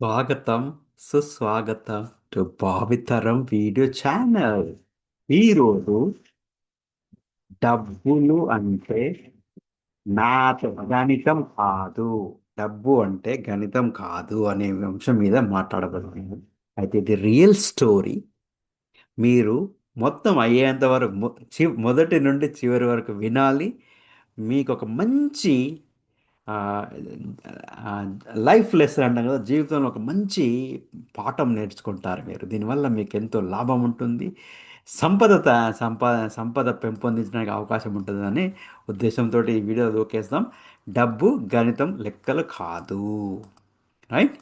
స్వాగతం సుస్వాగతం to భావితరం video channel. ఈరోజు డబ్బులు అంటే మ్యాథ్ గణితం కాదు. డబ్బు అంటే గణితం కాదు అనే అంశం మీద మాట్లాడబడుతుంది అయితే ఇది రియల్ స్టోరీ. మీరు మొత్తం అయ్యేంత వరకు మొదటి నుండి చివరి వరకు వినాలి. మీకు ఒక మంచి లైఫ్ లెసన్ అంటాం కదా జీవితంలో ఒక మంచి పాఠం నేర్చుకుంటారు మీరు. దీనివల్ల మీకు ఎంతో లాభం ఉంటుంది. సంపద త- సంపద సంపద పెంపొందించడానికి అవకాశం ఉంటుందని ఉద్దేశంతో ఈ వీడియో దూకేస్తాం. డబ్బు గణితం లెక్కలు కాదు. Right?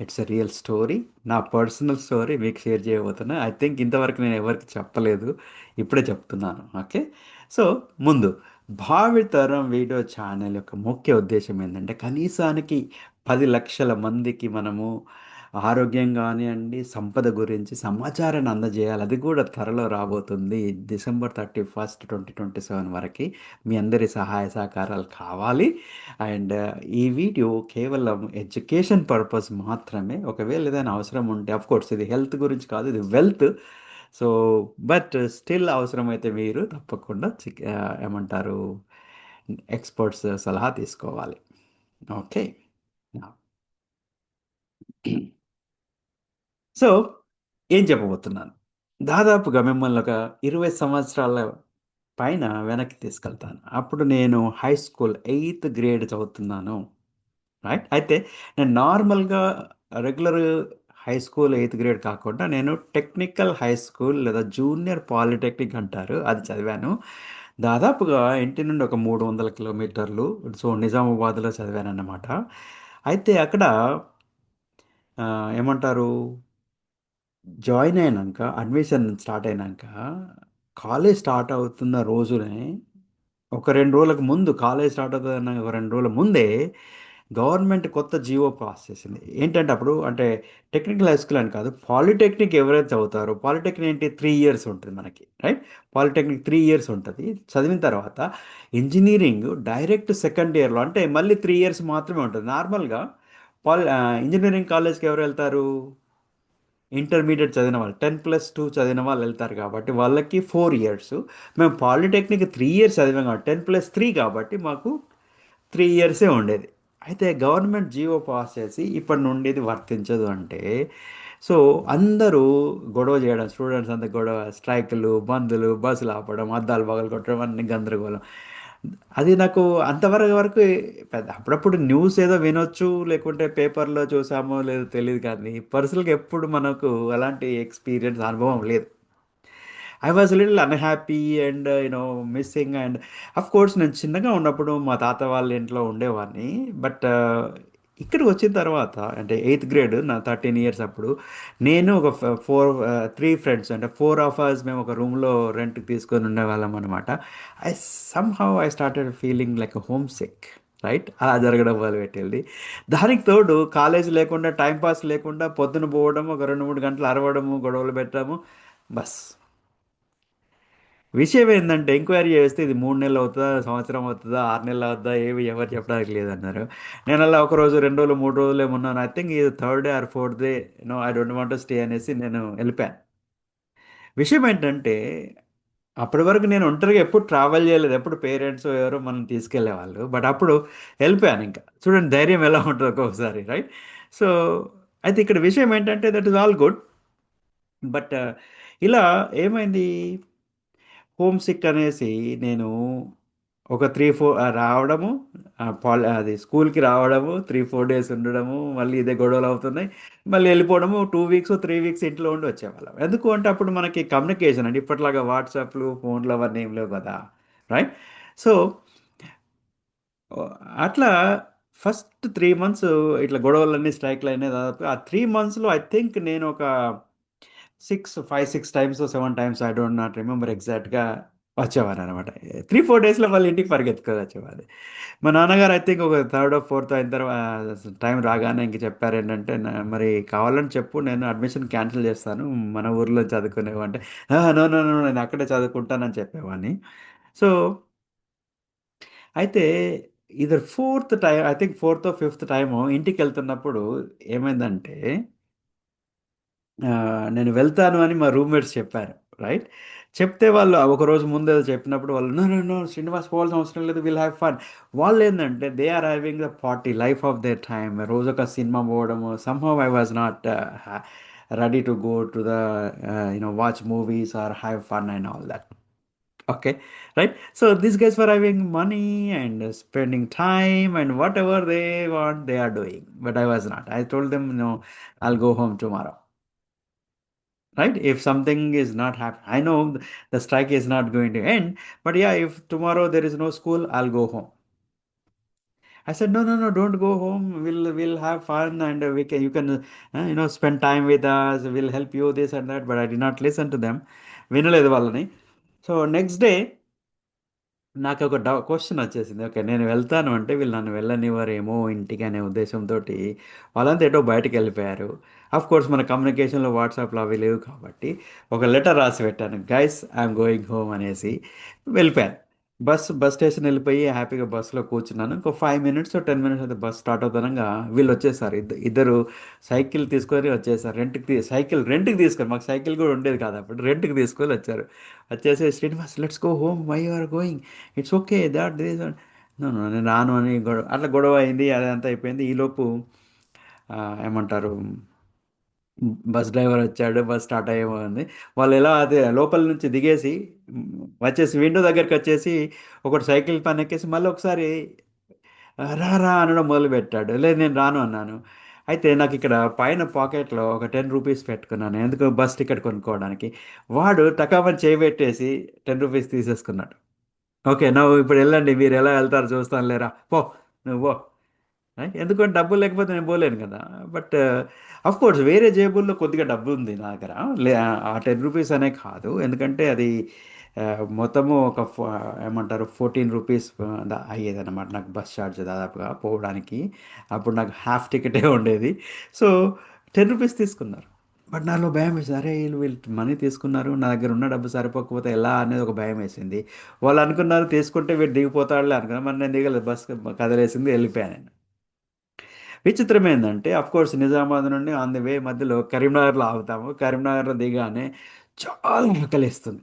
It's a real story. నా పర్సనల్ స్టోరీ మీకు షేర్ చేయబోతున్నా. ఐ థింక్ ఇంతవరకు నేను ఎవరికి చెప్పలేదు. ఇప్పుడే చెప్తున్నాను. ఓకే? సో ముందు భావితరం వీడియో ఛానల్ యొక్క ముఖ్య ఉద్దేశం ఏంటంటే కనీసానికి పది లక్షల మందికి మనము ఆరోగ్యం కానివ్వండి సంపద గురించి సమాచారాన్ని అందజేయాలి. అది కూడా త్వరలో రాబోతుంది. December thirty first twenty twenty seven వరకు మీ అందరి సహాయ సహకారాలు కావాలి. అండ్ ఈ వీడియో కేవలం ఎడ్యుకేషన్ పర్పస్ మాత్రమే. ఒకవేళ ఏదైనా అవసరం ఉంటే అఫ్ కోర్స్ ఇది హెల్త్ గురించి కాదు ఇది వెల్త్ సో బట్ స్టిల్ అవసరమైతే మీరు తప్పకుండా చిక్ ఏమంటారు ఎక్స్పర్ట్స్ సలహా తీసుకోవాలి. ఓకే. సో ఏం చెప్పబోతున్నాను? దాదాపుగా మిమ్మల్ని ఒక ఇరవై సంవత్సరాల పైన వెనక్కి తీసుకెళ్తాను. అప్పుడు నేను హై స్కూల్ ఎయిత్ గ్రేడ్ చదువుతున్నాను. రైట్? అయితే నేను నార్మల్గా regular high school eighth grade కాకుండా నేను టెక్నికల్ హై స్కూల్ లేదా జూనియర్ పాలిటెక్నిక్ అంటారు. అది చదివాను. దాదాపుగా ఇంటి నుండి ఒక మూడు వందల కిలోమీటర్లు సో నిజామాబాద్లో చదివాను అన్నమాట అయితే అక్కడ ఏమంటారు? జాయిన్ అయినాక అడ్మిషన్ స్టార్ట్ అయినాక కాలేజ్ స్టార్ట్ అవుతున్న రోజునే ఒక రెండు రోజులకు ముందు కాలేజ్ స్టార్ట్ అవుతున్న ఒక రెండు రోజుల ముందే గవర్నమెంట్ కొత్త జీవో పాస్ చేసింది. ఏంటంటే అప్పుడు అంటే టెక్నికల్ హై స్కూల్ అని కాదు పాలిటెక్నిక్ ఎవరైతే చదువుతారో పాలిటెక్నిక్ ఏంటి? త్రీ ఇయర్స్ ఉంటుంది మనకి రైట్? పాలిటెక్నిక్ త్రీ ఇయర్స్ ఉంటుంది. చదివిన తర్వాత ఇంజనీరింగ్ డైరెక్ట్ సెకండ్ ఇయర్లో అంటే మళ్ళీ త్రీ ఇయర్స్ మాత్రమే ఉంటుంది. నార్మల్గా పాలి ఇంజనీరింగ్ కాలేజ్కి ఎవరు వెళ్తారు? ఇంటర్మీడియట్ చదివిన వాళ్ళు టెన్ ప్లస్ టూ చదివిన వాళ్ళు వెళ్తారు కాబట్టి వాళ్ళకి ఫోర్ ఇయర్స్. మేము పాలిటెక్నిక్ త్రీ ఇయర్స్ చదివాం కాబట్టి టెన్ ప్లస్ త్రీ కాబట్టి మాకు త్రీ ఇయర్సే ఉండేది. అయితే గవర్నమెంట్ జీవో పాస్ చేసి ఇప్పటి నుండి ఇది వర్తించదు అంటే సో అందరూ గొడవ చేయడం స్టూడెంట్స్ అంతా గొడవ స్ట్రైకులు బందులు బస్సులు ఆపడం అద్దాలు పగలు కొట్టడం అన్ని గందరగోళం. అది నాకు అంతవరకు వరకు పెద్ద అప్పుడప్పుడు న్యూస్ ఏదో వినొచ్చు లేకుంటే పేపర్లో చూసామో లేదో తెలియదు కానీ పర్సనల్గా ఎప్పుడు మనకు అలాంటి ఎక్స్పీరియన్స్ అనుభవం లేదు. I was little unhappy and you know missing and of course నేను చిన్నగా ఉన్నప్పుడు మా తాత వాళ్ళ ఇంట్లో ఉండేవాడిని. బట్ uh, ఇక్కడికి వచ్చిన తర్వాత అంటే ఎయిత్ గ్రేడ్ నా థర్టీన్ ఇయర్స్ అప్పుడు నేను ఒక ఫోర్ త్రీ ఫ్రెండ్స్ అంటే ఫోర్ ఆఫ్ అవర్స్ మేము ఒక రూమ్లో రెంట్కి తీసుకొని ఉండేవాళ్ళం అనమాట I somehow I started feeling like home sick right అలా జరగడం వల్ల పెట్టింది. దానికి తోడు కాలేజ్ లేకుండా టైం పాస్ లేకుండా పొద్దున పోవడం ఒక రెండు మూడు గంటలు అరవడము గొడవలు పెట్టడము బస్. విషయం ఏంటంటే ఎంక్వైరీ చేస్తే ఇది మూడు నెలలు అవుతుందా సంవత్సరం అవుతుందా ఆరు నెలలు అవుతుందా ఏవి ఎవరు చెప్పడానికి లేదన్నారు. నేను అలా ఒక రోజు రెండు రోజులు మూడు రోజులు ఏమున్నాను ఐ థింక్ ఇది third day or fourth day no I don't want stay అనేసి నేను వెళ్ళిపోయాను విషయం ఏంటంటే అప్పటి వరకు నేను ఒంటరిగా ఎప్పుడు ట్రావెల్ చేయలేదు. ఎప్పుడు పేరెంట్స్ ఎవరో మనం తీసుకెళ్ళేవాళ్ళు బట్ అప్పుడు వెళ్ళిపోయాను ఇంకా. చూడండి ధైర్యం ఎలా ఉంటుంది ఒక్కొక్కసారి రైట్ సో అయితే ఇక్కడ విషయం ఏంటంటే that is all good but ఇలా ఏమైంది? హోమ్ సిక్ అనేసి నేను ఒక త్రీ ఫోర్ రావడము పాల అది స్కూల్కి రావడము త్రీ ఫోర్ డేస్ ఉండడము మళ్ళీ ఇదే గొడవలు అవుతున్నాయి. మళ్ళీ వెళ్ళిపోవడము టూ వీక్స్ త్రీ వీక్స్ ఇంట్లో ఉండి వచ్చేవాళ్ళం. ఎందుకు అంటే అప్పుడు మనకి కమ్యూనికేషన్ అండి ఇప్పటిలాగా వాట్సాప్లు ఫోన్లు అవన్నీ ఏం లేవు కదా రైట్? సో అట్లా ఫస్ట్ త్రీ మంత్స్ ఇట్లా గొడవలన్నీ స్ట్రైక్లు అయినాయి దాదాపు ఆ త్రీ మంత్స్లో ఐ థింక్ నేను ఒక six five six times seven times I don't not remember ఎగ్జాక్ట్గా వచ్చేవారు అనమాట త్రీ ఫోర్ డేస్లో వాళ్ళ ఇంటికి పరిగెత్తుకొని వచ్చేవారు. మా నాన్నగారు ఐ థింక్ ఒక థర్డ్ ఫోర్త్ అయిన తర్వాత టైం రాగానే ఇంక చెప్పారు ఏంటంటే మరి కావాలని చెప్పు నేను అడ్మిషన్ క్యాన్సిల్ చేస్తాను మన ఊర్లో చదువుకునేవంటే నో నో నో నేను అక్కడే చదువుకుంటానని చెప్పేవాడిని. సో అయితే ఇది fourth time I think fourth fifth time ఇంటికి వెళ్తున్నప్పుడు ఏమైందంటే నేను వెళ్తాను అని మా రూమ్మేట్స్ చెప్పారు రైట్ చెప్తే వాళ్ళు ఒకరోజు ముందే చెప్పినప్పుడు వాళ్ళు నో నో నో శ్రీనివాస్ పోవాల్సిన అవసరం లేదు విల్ హ్యావ్ ఫన్ వాళ్ళు ఏంటంటే they are having the party life of their time రోజు ఒక సినిమా పోవడము somehow I was not ready to go to the you know watch movies or have fun and all that okay right so these guys for having money and spending time and and they they want, they are doing. But I was not. I told them, no, I'll go home tomorrow. Right? If something is not happening, I know th- the strike is not going to end. But yeah, if tomorrow there is no school, I'll go home. I said, no, no, no, don't go home. We'll we'll have fun and uh, we can you can uh, you know spend time with us. We'll help you this and that. But I did not listen to them. వినలేదు వాళ్ళని so next day నాకు ఒక డౌ question వచ్చేసింది. Okay నేను వెళ్తాను అంటే వీళ్ళు నన్ను వెళ్ళనివ్వరేమో ఇంటికి అనే ఉద్దేశంతో వాళ్ళంతా ఎటో బయటకు వెళ్ళిపోయారు అఫ్ కోర్స్ మన కమ్యూనికేషన్లో వాట్సాప్లో అవి లేవు కాబట్టి ఒక లెటర్ రాసి పెట్టాను. గైస్ ఐఎమ్ గోయింగ్ హోమ్ అనేసి వెళ్ళిపోయాను. బస్ బస్ స్టేషన్ వెళ్ళిపోయి హ్యాపీగా బస్సులో కూర్చున్నాను. ఇంకో ఫైవ్ మినిట్స్ టెన్ మినిట్స్ అయితే బస్ స్టార్ట్ అవుతానంగా వీళ్ళు వచ్చేసారు. ఇద్దరు ఇద్దరు సైకిల్ తీసుకొని వచ్చేసారు. రెంట్కి తీ సైకిల్ రెంట్కి తీసుకొని మాకు సైకిల్ కూడా ఉండేది కాదు అప్పుడు. రెంట్కి తీసుకొని వచ్చారు. వచ్చేసి Srinivas let's go home why are going it's okay that this నేను రాను అని గొడవ అట్లా గొడవ అయింది. అదంతా అయిపోయింది. ఈలోపు ఏమంటారు బస్ డ్రైవర్ వచ్చాడు బస్ స్టార్ట్ అయ్యేది వాళ్ళు ఎలా అదే లోపల నుంచి దిగేసి వచ్చేసి విండో దగ్గరికి వచ్చేసి ఒకటి సైకిల్ పైన ఎక్కేసి మళ్ళీ ఒకసారి రా రా అనడం మొదలుపెట్టాడు. లేదు నేను రాను అన్నాను. అయితే నాకు ఇక్కడ పైన పాకెట్లో ఒక టెన్ రూపీస్ పెట్టుకున్నాను. ఎందుకు? బస్ టికెట్ కొనుక్కోవడానికి. వాడు టకామని చేయబెట్టేసి టెన్ రూపీస్ తీసేసుకున్నాడు. ఓకే నువ్వు ఇప్పుడు వెళ్ళండి. మీరు ఎలా వెళ్తారో చూస్తాను లేరా పో నువ్వు పో. ఎందుకంటే డబ్బులు లేకపోతే నేను పోలేను కదా. బట్ అఫ్ కోర్స్ వేరే జేబుల్లో కొద్దిగా డబ్బు ఉంది నా దగ్గర. లే ఆ టెన్ రూపీస్ అనే కాదు. ఎందుకంటే అది మొత్తము ఒక ఫో- ఏమంటారు ఫోర్టీన్ రూపీస్ అయ్యేదన్నమాట. నాకు బస్ ఛార్జ్ దాదాపుగా పోవడానికి. అప్పుడు నాకు హాఫ్ టికెటే ఉండేది. సో టెన్ రూపీస్ తీసుకున్నారు. బట్ నాలో భయం వేసింది. అరే వీళ్ళు వీళ్ళు మనీ తీసుకున్నారు. నా దగ్గర ఉన్న డబ్బు సరిపోకపోతే ఎలా అనేది ఒక భయం వేసింది. వాళ్ళు అనుకున్నారు తీసుకుంటే వీడు దిగిపోతాడులే అనుకున్నారు. మరి నేను దిగలేదు. బస్ కదిలేసింది వెళ్ళిపోయాను నేను. విచిత్రం ఏంటంటే కోర్స్ నిజామాబాద్ నుండి ఆన్ ది వే మధ్యలో కరీంనగర్లో ఆగుతాము. కరీంనగర్లో దిగానే చాలా ఆకలిస్తుంది.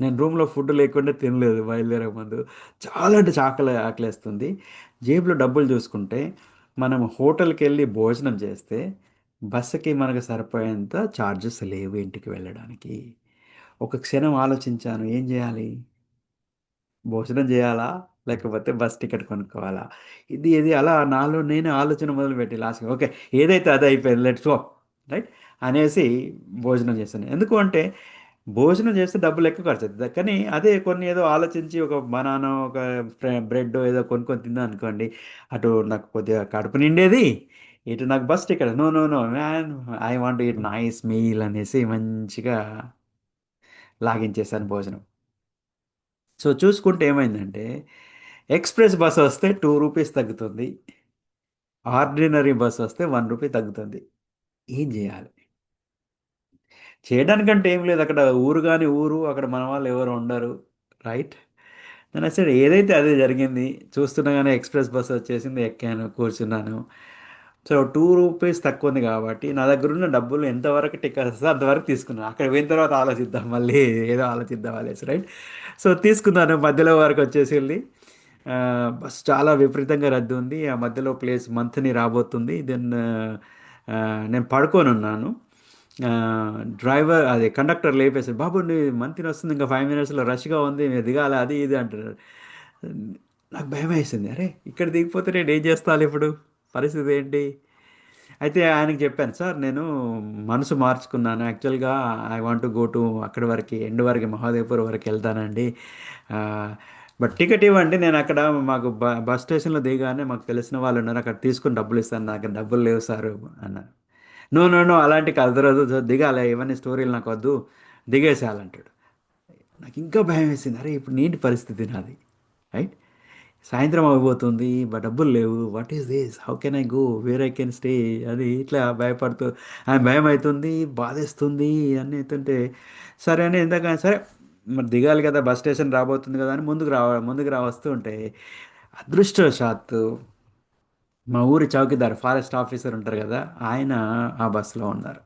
నేను రూమ్లో ఫుడ్ లేకుండా తినలేదు బయలుదేరే ముందు. చాలా అంటే చాకలి ఆకలిస్తుంది. జేబులో డబ్బులు చూసుకుంటే మనం హోటల్కి వెళ్ళి భోజనం చేస్తే బస్సుకి మనకు సరిపోయేంత ఛార్జెస్ లేవు ఇంటికి వెళ్ళడానికి. ఒక క్షణం ఆలోచించాను ఏం చేయాలి? భోజనం చేయాలా? లేకపోతే బస్ టికెట్ కొనుక్కోవాలా? ఇది ఇది అలా నాలో నేను ఆలోచన మొదలుపెట్టి లాస్ట్కి. ఓకే ఏదైతే అదే అయిపోయింది లెట్స్ గో రైట్? అనేసి భోజనం చేస్తాను. ఎందుకు అంటే భోజనం చేస్తే డబ్బులు ఎక్కువ ఖర్చు అవుతుంది కానీ అదే కొన్ని ఏదో ఆలోచించి ఒక బనానో ఒక బ్రెడ్ ఏదో కొనుక్కొని తిందా అనుకోండి అటు నాకు కొద్దిగా కడుపు నిండేది ఇటు నాకు bus ticket. No no no man I want it nice meal అనేసి మంచిగా లాగించేసాను భోజనం. సో చూసుకుంటే ఏమైందంటే ఎక్స్ప్రెస్ బస్ వస్తే టూ రూపీస్ తగ్గుతుంది. ఆర్డినరీ బస్ వస్తే వన్ రూపీ తగ్గుతుంది. ఏం చేయాలి? చేయడానికంటే ఏం లేదు. అక్కడ ఊరు కానీ ఊరు అక్కడ మన వాళ్ళు ఎవరు ఉండరు. రైట్? నేను అసలు ఏదైతే అదే జరిగింది చూస్తుండగానే ఎక్స్ప్రెస్ బస్ వచ్చేసింది ఎక్కాను కూర్చున్నాను. సో టూ రూపీస్ తక్కువ ఉంది కాబట్టి నా దగ్గర ఉన్న డబ్బులు ఎంతవరకు టికెట్ వస్తే అంతవరకు తీసుకున్నాను అక్కడ పోయిన తర్వాత ఆలోచిద్దాం మళ్ళీ ఏదో ఆలోచిద్దాం అనేసి రైట్? సో తీసుకున్నాను. మధ్యలో వరకు వచ్చేసి వెళ్ళి బస్ చాలా విపరీతంగా రద్దు ఉంది. ఆ మధ్యలో ప్లేస్ మంత్ని రాబోతుంది. దెన్ నేను పడుకొని ఉన్నాను డ్రైవర్ అదే కండక్టర్ లేపేసాడు బాబు నీ మంత్ని వస్తుంది. ఇంకా ఫైవ్ మినిట్స్లో రష్గా ఉంది. మీరు దిగాలి? అది ఇది అంటున్నారు నాకు భయం వేసింది. అరే ఇక్కడ దిగిపోతే నేను ఏం చేస్తాను ఇప్పుడు? పరిస్థితి ఏంటి? అయితే ఆయనకి చెప్పాను సార్ నేను మనసు మార్చుకున్నాను. యాక్చువల్గా I want to go to అక్కడి వరకు ఎండ్ వరకు మహాదేవ్పూర్ వరకు వెళ్తానండి. బట్ టికెట్ ఇవ్వండి నేను అక్కడ మాకు బ బస్ స్టేషన్లో దిగానే మాకు తెలిసిన వాళ్ళు ఉన్నారు అక్కడ తీసుకుని డబ్బులు ఇస్తాను నాకు డబ్బులు లేవు సార్ అన్నారు నో నో నో అలాంటి కదరదు దిగాలి ఇవన్నీ స్టోరీలు నాకు వద్దు దిగేసేయాలంటాడు నాకు ఇంకా భయం వేసింది అరే ఇప్పుడు నీటి పరిస్థితి నాది రైట్? సాయంత్రం అయిపోతుంది బట్ డబ్బులు లేవు what is this how can I go where I can stay అది ఇట్లా భయపడుతూ ఆయన భయం అవుతుంది బాధేస్తుంది అన్నీ అవుతుంటే సరే అని ఎందుకని సరే మరి దిగాలి కదా బస్ స్టేషన్ రాబోతుంది కదా అని ముందుకు రావ ముందుకు రావస్తూ ఉంటే అదృష్టవశాత్తు మా ఊరి చౌకీదార్ ఫారెస్ట్ ఆఫీసర్ ఉంటారు కదా ఆయన ఆ బస్సులో ఉన్నారు.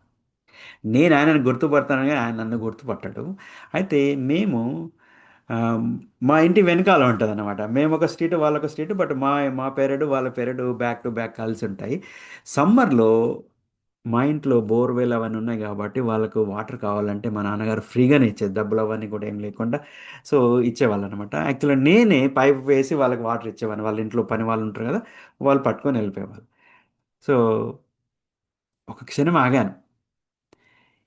నేను ఆయనను గుర్తుపడతాను కానీ ఆయన నన్ను గుర్తుపట్టాడు. అయితే మేము మా ఇంటి వెనకాల ఉంటుంది అనమాట మేము ఒక స్ట్రీట్ వాళ్ళొక స్ట్రీట్ బట్ మా మా పేరెడు వాళ్ళ పేరెడు బ్యాక్ టు బ్యాక్ కలిసి ఉంటాయి. సమ్మర్లో మా ఇంట్లో బోర్వెల్ అవన్నీ ఉన్నాయి కాబట్టి వాళ్ళకు వాటర్ కావాలంటే మా నాన్నగారు ఫ్రీగానే ఇచ్చేది. డబ్బులు అవన్నీ కూడా ఏం లేకుండా సో ఇచ్చేవాళ్ళు అనమాట యాక్చువల్గా నేనే పైప్ వేసి వాళ్ళకి వాటర్ ఇచ్చేవాడిని వాళ్ళ ఇంట్లో పని వాళ్ళు ఉంటారు కదా వాళ్ళు పట్టుకొని వెళ్ళిపోయేవాళ్ళు. సో ఒక క్షణం ఆగాను.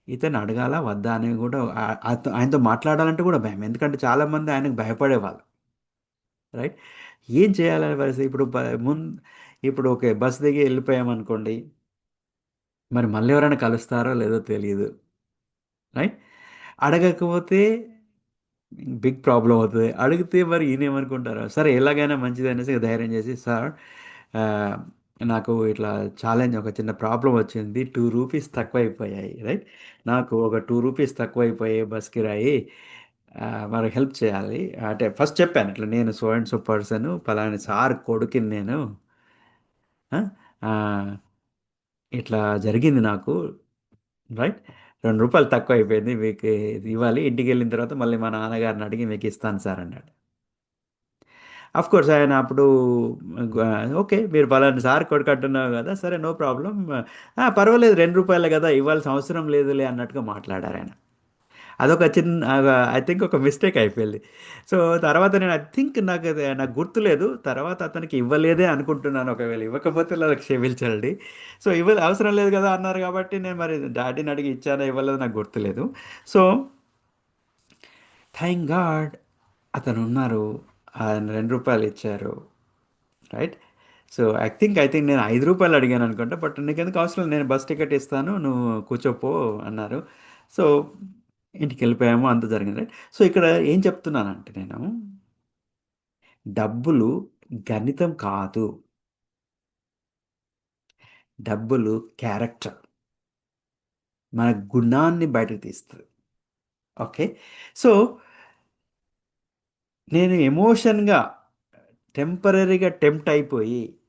ఇతను అడగాలా వద్దా అని కూడా ఆ- ఆయనతో మాట్లాడాలంటే కూడా భయం. ఎందుకంటే చాలామంది ఆయనకు భయపడేవాళ్ళు. రైట్? ఏం చేయాలని పరిస్థితి? ఇప్పుడు బ- మున్ ఇప్పుడు ఓకే బస్ దిగి వెళ్ళిపోయామనుకోండి. మరి మళ్ళీ ఎవరైనా కలుస్తారో లేదో తెలియదు రైట్? అడగకపోతే బిగ్ ప్రాబ్లం అవుతుంది. అడిగితే మరి ఈయన ఏమనుకుంటారు? సరే ఎలాగైనా మంచిది అనేసి ధైర్యం చేసి సార్ నాకు ఇట్లా ఛాలెంజ్ ఒక చిన్న ప్రాబ్లం వచ్చింది. టూ రూపీస్ తక్కువ అయిపోయాయి రైట్? నాకు ఒక టూ రూపీస్ తక్కువ అయిపోయాయి బస్ కిరాయి. మరి హెల్ప్ చేయాలి. అంటే ఫస్ట్ చెప్పాను ఇట్లా నేను సో అండ్ సో పర్సన్ పలాని సార్ కొడుకుని నేను ఇట్లా జరిగింది నాకు రైట్? రెండు రూపాయలు తక్కువ అయిపోయింది మీకు ఇది ఇవ్వాలి. ఇంటికి వెళ్ళిన తర్వాత మళ్ళీ మా నాన్నగారిని అడిగి మీకు ఇస్తాను సార్ అన్నాడు. అఫ్ కోర్స్ ఆయన అప్పుడు ఓకే మీరు పలానా సార్ కొడుకుంటున్నావు కదా సరే నో ప్రాబ్లం. పర్వాలేదు రెండు రూపాయలే కదా ఇవ్వాల్సిన అవసరం లేదులే అన్నట్టుగా మాట్లాడారు ఆయన. అదొక చిన్న ఐ థింక్ ఒక మిస్టేక్ అయిపోయింది. సో తర్వాత నేను ఐ థింక్ నాకు అది నాకు గుర్తులేదు. తర్వాత అతనికి ఇవ్వలేదే అనుకుంటున్నాను ఒకవేళ. ఇవ్వకపోతే నాకు క్షమించండి. సో ఇవ్వ అవసరం లేదు కదా అన్నారు కాబట్టి నేను మరి డాడీని అడిగి ఇచ్చానా ఇవ్వలేదు నాకు గుర్తులేదు. సో థ్యాంక్ గాడ్ అతను ఉన్నారు. ఆయన రెండు రూపాయలు ఇచ్చారు. Right so I think I think నేను ఐదు రూపాయలు అడిగాను అనుకుంటా బట్ నీకు ఎందుకు అవసరం? నేను బస్ టికెట్ ఇస్తాను నువ్వు కూర్చోపో అన్నారు. సో ఇంటికి వెళ్ళిపోయాము అంత జరిగింది. రైట్? సో ఇక్కడ ఏం చెప్తున్నానంటే నేను డబ్బులు గణితం కాదు. డబ్బులు క్యారెక్టర్. మన గుణాన్ని బయటకు తీస్తుంది. ఓకే? సో నేను ఎమోషన్గా టెంపరీగా టెంప్ట్ అయిపోయి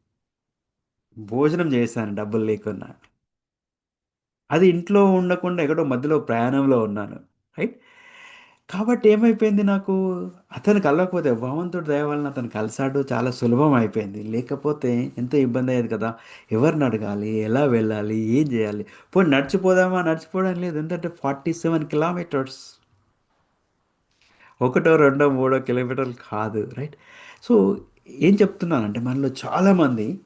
భోజనం చేశాను డబ్బులు లేకున్నా. అది ఇంట్లో ఉండకుండా ఎక్కడో మధ్యలో ప్రయాణంలో ఉన్నాను. రైట్ కాబట్టి ఏమైపోయింది నాకు? అతను కలవకపోతే భగవంతుడు దయ అతను కలిసాడు. చాలా సులభం అయిపోయింది. లేకపోతే ఎంతో ఇబ్బంది అయ్యేది కదా? ఎవరిని అడగాలి? ఎలా వెళ్ళాలి? ఏం చేయాలి? పోయి నడిచిపోదామా? నడిచిపోవడం లేదు. ఎందుకంటే ఫార్టీ సెవెన్ కిలోమీటర్స్ ఒకటో రెండో మూడో కిలోమీటర్లు కాదు. రైట్ సో ఏం చెప్తున్నానంటే మనలో చాలామంది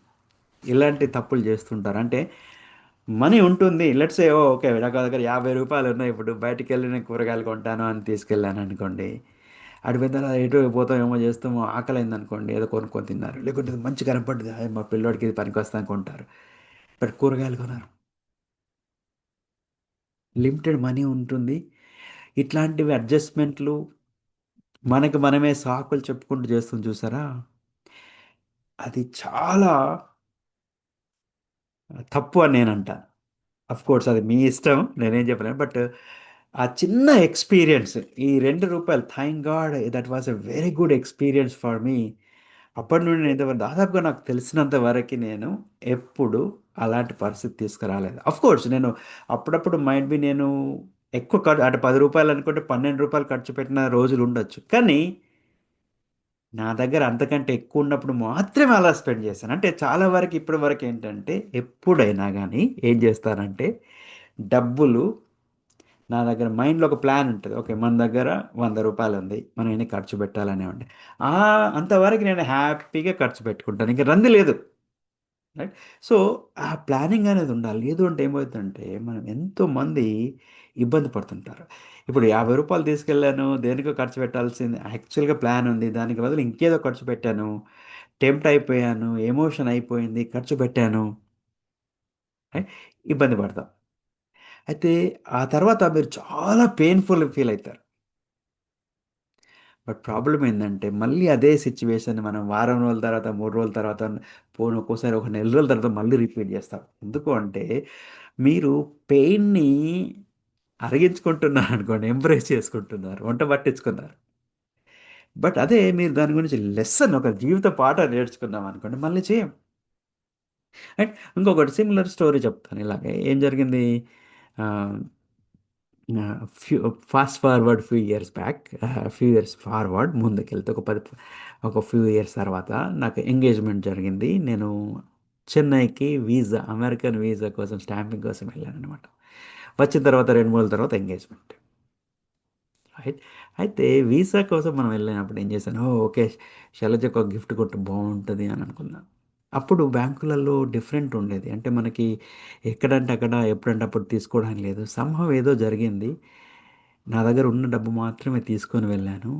ఇలాంటి తప్పులు చేస్తుంటారు. అంటే మనీ ఉంటుంది. లెట్స్ ఏ ఓకే నాకు దగ్గర యాభై రూపాయలు ఉన్నాయి. ఇప్పుడు బయటికి వెళ్ళి నేను కూరగాయలు కొంటాను అని తీసుకెళ్ళాను అనుకోండి. అటు పెద్ద ఎటు పోతాం ఏమో చేస్తామో ఆకలి అయింది అనుకోండి. ఏదో కొనుక్కొని తిన్నారు. లేకుంటే మంచి కనపడింది అదే మా పిల్లోడికి ఇది పనికి వస్తా కొంటారు బట్ కూరగాయలు కొన్నారు లిమిటెడ్ మనీ ఉంటుంది. ఇట్లాంటివి అడ్జస్ట్మెంట్లు మనకి మనమే సాకులు చెప్పుకుంటూ చేస్తాం చూసారా? అది చాలా తప్పు అని నేను అంటాను అఫ్ కోర్స్ అది మీ ఇష్టం నేనేం చెప్పలేను. బట్ ఆ చిన్న ఎక్స్పీరియన్స్ ఈ రెండు రూపాయలు thank God that was a very good experience for me అప్పటి నుండి నేను ఇంతవరకు దాదాపుగా నాకు తెలిసినంత వరకు నేను ఎప్పుడు అలాంటి పరిస్థితి తీసుకురాలేదు. అఫ్ కోర్స్ నేను అప్పుడప్పుడు మైండ్ బి నేను ఎక్కువ ఖర్చు అంటే పది రూపాయలు అనుకుంటే పన్నెండు రూపాయలు ఖర్చు పెట్టిన రోజులు ఉండొచ్చు. కానీ నా దగ్గర అంతకంటే ఎక్కువ ఉన్నప్పుడు మాత్రమే అలా స్పెండ్ చేశాను. అంటే చాలా వరకు ఇప్పటి వరకు ఏంటంటే ఎప్పుడైనా కానీ ఏం చేస్తానంటే డబ్బులు నా దగ్గర మైండ్లో ఒక ప్లాన్ ఉంటుంది. ఓకే మన దగ్గర వంద రూపాయలు ఉంది. మనం ఎన్ని ఖర్చు పెట్టాలనే ఉండే ఆ అంతవరకు నేను హ్యాపీగా ఖర్చు పెట్టుకుంటాను. ఇంకా రంది లేదు. రైట్? సో ఆ ప్లానింగ్ అనేది ఉండాలి. లేదు అంటే ఏమవుతుందంటే మనం ఎంతోమంది ఇబ్బంది పడుతుంటారు. ఇప్పుడు యాభై రూపాయలు తీసుకెళ్ళాను దేనికో ఖర్చు పెట్టాల్సింది యాక్చువల్గా ప్లాన్ ఉంది దానికి బదులు ఇంకేదో ఖర్చు పెట్టాను టెంప్ట్ అయిపోయాను ఎమోషన్ అయిపోయింది ఖర్చు పెట్టాను ఇబ్బంది పడతాం. అయితే ఆ తర్వాత మీరు చాలా పెయిన్ఫుల్ ఫీల్ అవుతారు బట్ ప్రాబ్లం ఏంటంటే మళ్ళీ అదే సిచ్యువేషన్ మనం వారం రోజుల తర్వాత మూడు రోజుల తర్వాత పోను ఒక్కోసారి ఒక నెల రోజుల తర్వాత మళ్ళీ రిపీట్ చేస్తాం. ఎందుకు అంటే మీరు పెయిన్ని అరిగించుకుంటున్నారు అనుకోండి ఎంప్రెస్ చేసుకుంటున్నారు వంట పట్టించుకున్నారు. బట్ అదే మీరు దాని గురించి లెసన్ ఒక జీవిత పాట నేర్చుకున్నాం అనుకోండి మళ్ళీ చేయం. అండ్ ఇంకొకటి సిమిలర్ స్టోరీ చెప్తాను ఇలాగే. ఏం జరిగింది? Few fast forward few years back few years forward ముందుకెళ్తే ఒక పది ఒక ఫ్యూ ఇయర్స్ తర్వాత నాకు ఎంగేజ్మెంట్ జరిగింది. నేను చెన్నైకి వీసా అమెరికన్ వీసా కోసం స్టాంపింగ్ కోసం వెళ్ళాను అనమాట వచ్చిన తర్వాత రెండు మూడు తర్వాత ఎంగేజ్మెంట్ రైట్ అయితే వీసా కోసం మనం వెళ్ళినప్పుడు ఏం చేశాను? ఓకే శైలజకు ఒక గిఫ్ట్ కొట్టు బాగుంటుంది అని అనుకున్నాను అప్పుడు బ్యాంకులలో డిఫరెంట్ ఉండేది. అంటే మనకి ఎక్కడంటే అక్కడ ఎప్పుడంటే అప్పుడు తీసుకోవడానికి లేదు. సంభవం ఏదో జరిగింది. నా దగ్గర ఉన్న డబ్బు మాత్రమే తీసుకొని వెళ్ళాను.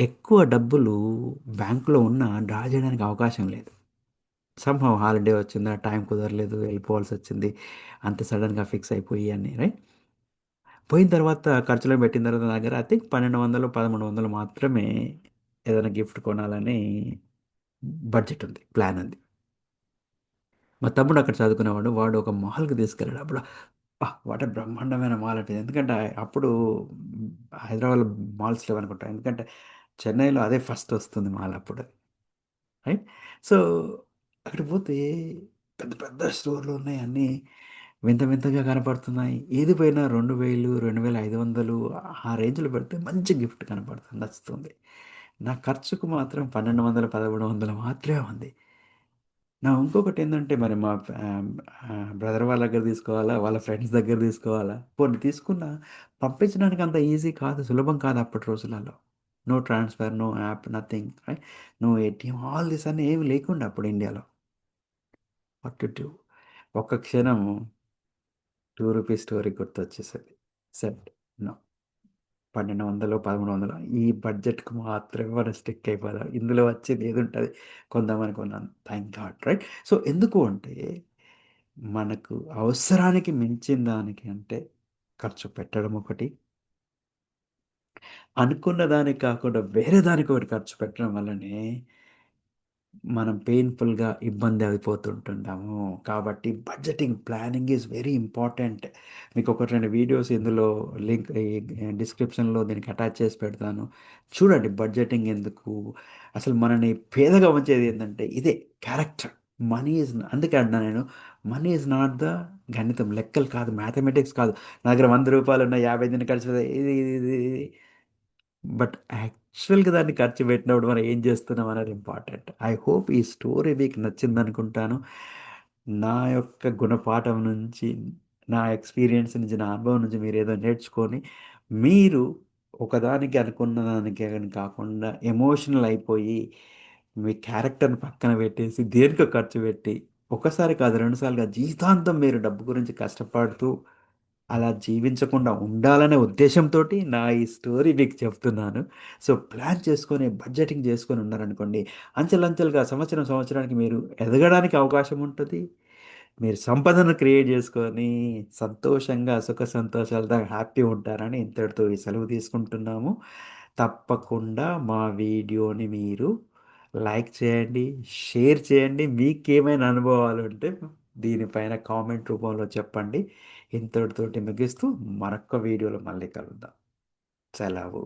ఎక్కువ డబ్బులు బ్యాంకులో ఉన్న డ్రా చేయడానికి అవకాశం లేదు. సంభవం హాలిడే వచ్చింది ఆ టైం కుదరలేదు వెళ్ళిపోవాల్సి వచ్చింది అంత సడన్గా ఫిక్స్ అయిపోయి అని రైట్ పోయిన తర్వాత ఖర్చులో పెట్టిన తర్వాత నా దగ్గర ఐ థింక్ పన్నెండు వందలు పదమూడు వందలు మాత్రమే ఏదైనా గిఫ్ట్ కొనాలని బడ్జెట్ ఉంది ప్లాన్ ఉంది. మా తమ్ముడు అక్కడ చదువుకునేవాడు వాడు ఒక మాల్కి తీసుకెళ్ళాడు అప్పుడు వాట బ్రహ్మాండమైన మాల్ అంటే ఎందుకంటే అప్పుడు హైదరాబాద్ మాల్స్ లేవనుకుంటా ఎందుకంటే చెన్నైలో అదే ఫస్ట్ వస్తుంది మాల్ అప్పుడు రైట్ సో అక్కడ పోతే పెద్ద పెద్ద స్టోర్లు ఉన్నాయి అన్నీ వింత వింతగా కనపడుతున్నాయి. ఏది పోయినా రెండు వేలు రెండు వేల ఐదు వందలు ఆ రేంజ్లో పెడితే మంచి గిఫ్ట్ కనపడుతుంది నచ్చుతుంది. నా ఖర్చుకు మాత్రం పన్నెండు వందలు పదమూడు వందలు మాత్రమే ఉంది. నా ఇంకొకటి ఏంటంటే మరి మా బ్రదర్ వాళ్ళ దగ్గర తీసుకోవాలా వాళ్ళ ఫ్రెండ్స్ దగ్గర తీసుకోవాలా? కొన్ని తీసుకున్నా పంపించడానికి అంత ఈజీ కాదు సులభం కాదు అప్పటి రోజులలో. No transfer no app nothing right? No ATM all this అని ఏమి లేకుండా అప్పుడు ఇండియాలో. వాట్ టు డూ ఒక్క క్షణం టూ రూపీస్ స్టోరీ గుర్తొచ్చేసరి సెట్. నో. పన్నెండు వందలు పదమూడు వందలు. ఈ బడ్జెట్కి మాత్రమే మనం స్టిక్ అయిపోదాం. ఇందులో వచ్చేది ఏది ఉంటుంది? కొందామని కొన్నాను. Thank God right? సో ఎందుకు అంటే మనకు అవసరానికి మించిన దానికి అంటే ఖర్చు పెట్టడం ఒకటి. అనుకున్న దానికి కాకుండా వేరే దానికి ఒకటి ఖర్చు పెట్టడం వల్లనే మనం పెయిన్ఫుల్గా ఇబ్బంది అయిపోతుంటుంటాము. కాబట్టి budgeting planning is very important మీకు ఒక రెండు వీడియోస్ ఇందులో లింక్ డిస్క్రిప్షన్లో దీనికి అటాచ్ చేసి పెడతాను. చూడండి బడ్జెటింగ్ ఎందుకు? అసలు మనని పేదగా ఉంచేది ఏంటంటే ఇదే క్యారెక్టర్ మనీ ఈజ్ అందుకే అంటున్నా నేను మనీ ఈజ్ నాట్ ద గణితం. లెక్కలు కాదు మ్యాథమెటిక్స్ కాదు. నా దగ్గర వంద రూపాయలు ఉన్న యాభై దిన ఖర్చు ఇది ఇది ఇది ఇది. యాక్చువల్గా దాన్ని ఖర్చు పెట్టినప్పుడు మనం ఏం చేస్తున్నాం అనేది ఇంపార్టెంట్ ఐ హోప్ ఈ స్టోరీ మీకు నచ్చింది అనుకుంటాను. నా యొక్క గుణపాఠం నుంచి నా ఎక్స్పీరియన్స్ నుంచి నా అనుభవం నుంచి మీరు ఏదో నేర్చుకొని మీరు ఒకదానికి అనుకున్న దానికి కాకుండా ఎమోషనల్ అయిపోయి మీ క్యారెక్టర్ని పక్కన పెట్టేసి దేనికో ఖర్చు పెట్టి ఒకసారి కాదు రెండుసార్లుగా జీవితాంతం మీరు డబ్బు గురించి కష్టపడుతూ అలా జీవించకుండా ఉండాలనే ఉద్దేశంతో నా ఈ స్టోరీ మీకు చెప్తున్నాను. సో ప్లాన్ చేసుకొని బడ్జెటింగ్ చేసుకొని ఉన్నారనుకోండి అంచెలంచెలుగా సంవత్సరం సంవత్సరానికి మీరు ఎదగడానికి అవకాశం ఉంటుంది. మీరు సంపదను క్రియేట్ చేసుకొని సంతోషంగా సుఖ సంతోషాలతో హ్యాపీ ఉంటారని ఇంతటితో ఈ సెలవు తీసుకుంటున్నాము. తప్పకుండా మా వీడియోని మీరు లైక్ చేయండి షేర్ చేయండి. మీకేమైనా అనుభవాలు ఉంటే దీనిపైన కామెంట్ రూపంలో చెప్పండి. ఇంతటితోటి ముగిస్తూ మరొక వీడియోలో మళ్ళీ కలుద్దాం. సెలవు.